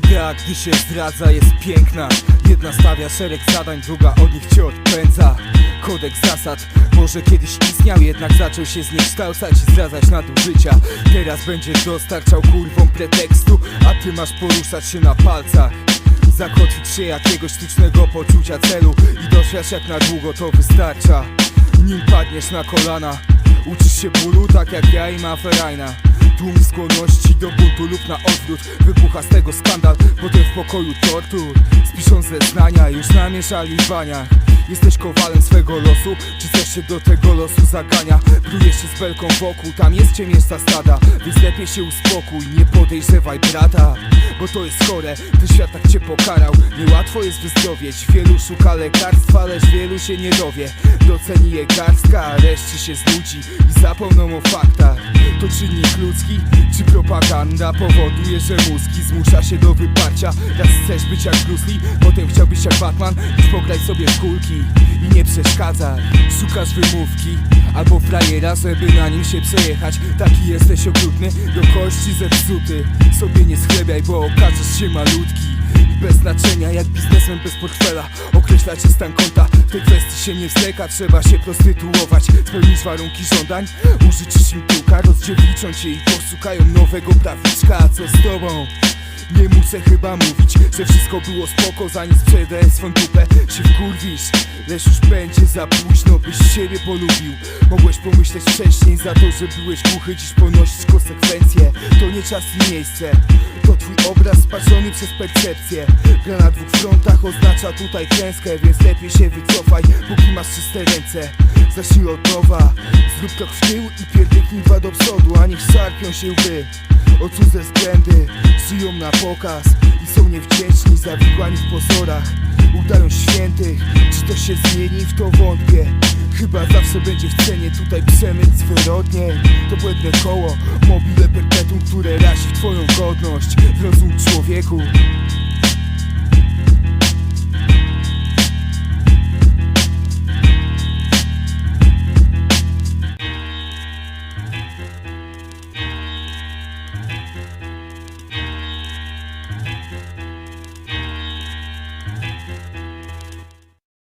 Gra, gdy się zdradza jest piękna. Jedna stawia szereg zadań, druga od nich cię odpędza. Kodeks zasad może kiedyś istniał Jednak zaczął się zniekształcać i zdradzać nadużycia Teraz będzie dostarczał kurwom pretekstu A ty masz poruszać się na palcach. Zakotwić się jakiegoś sztucznego poczucia celu I doświadcz jak na długo to wystarcza. Nim padniesz na kolana Uczysz się bólu tak jak ja i Maferajna Tłum skłonności do buntu lub na odwrót. Wybucha z tego skandal, potem w pokoju tortur. Spiszą zeznania, już namieszali w Jesteś kowalem swego losu, czy coś się do tego losu zagania? Plujesz się z belką wokół, tam jest cię miejsca stada. Więc lepiej się uspokój, nie podejrzewaj brata. Bo to jest chore, ten świat tak cię pokarał. Niełatwo jest wyzdrowieć, wielu szuka lekarstwa Lecz wielu się nie dowie. Doceni je garstka, a reszcie się znudzi I zapomną o faktach To czynnik ludzki, czy propaganda Powoduje, że mózgi zmusza się do wyparcia? Raz chcesz być jak Bruce Lee, potem chciałbyś jak Batman. Już sobie w kulki i nie przeszkadzaj. Szukasz wymówki albo frajera, żeby na nim się przejechać. Taki jesteś okrutny, do kości zepsuty. Sobie nie schlebiaj, bo okażesz się malutki bez znaczenia jak biznesmen bez portfela. Określa cię stan konta, w tej kwestii się nie wzleka Trzeba się prostytuować, spełnić warunki żądań. Użyczysz im piłka, rozdziewiczą cię i poszukają nowego prawiczka. A co z tobą? Nie muszę chyba mówić, że wszystko było spoko Zanim sprzedałem swą dupę, się wkurwisz? Lecz już będzie za późno, byś siebie polubił. Mogłeś pomyśleć wcześniej za to, że byłeś głuchy Dziś ponosisz konsekwencje, to nie czas i miejsce. To twój obraz spaczony przez percepcję. Gra na dwóch frontach oznacza tutaj klęskę Więc lepiej się wycofaj, póki masz czyste ręce. Zacznij od nowa, zrób krok w tył i pierdyknij dwa do przodu A niech szarpią się łby o cudze względy Żyją na pokaz i są niewdzięczni Zawikłani w pozorach. Udają świętych Czy to się zmieni? W to wątpię. Chyba zawsze będzie w cenie tutaj przemyć zwyrodnie. To błędne koło Mobile perpetuum, które razi w twoją godność. Zrozum człowieku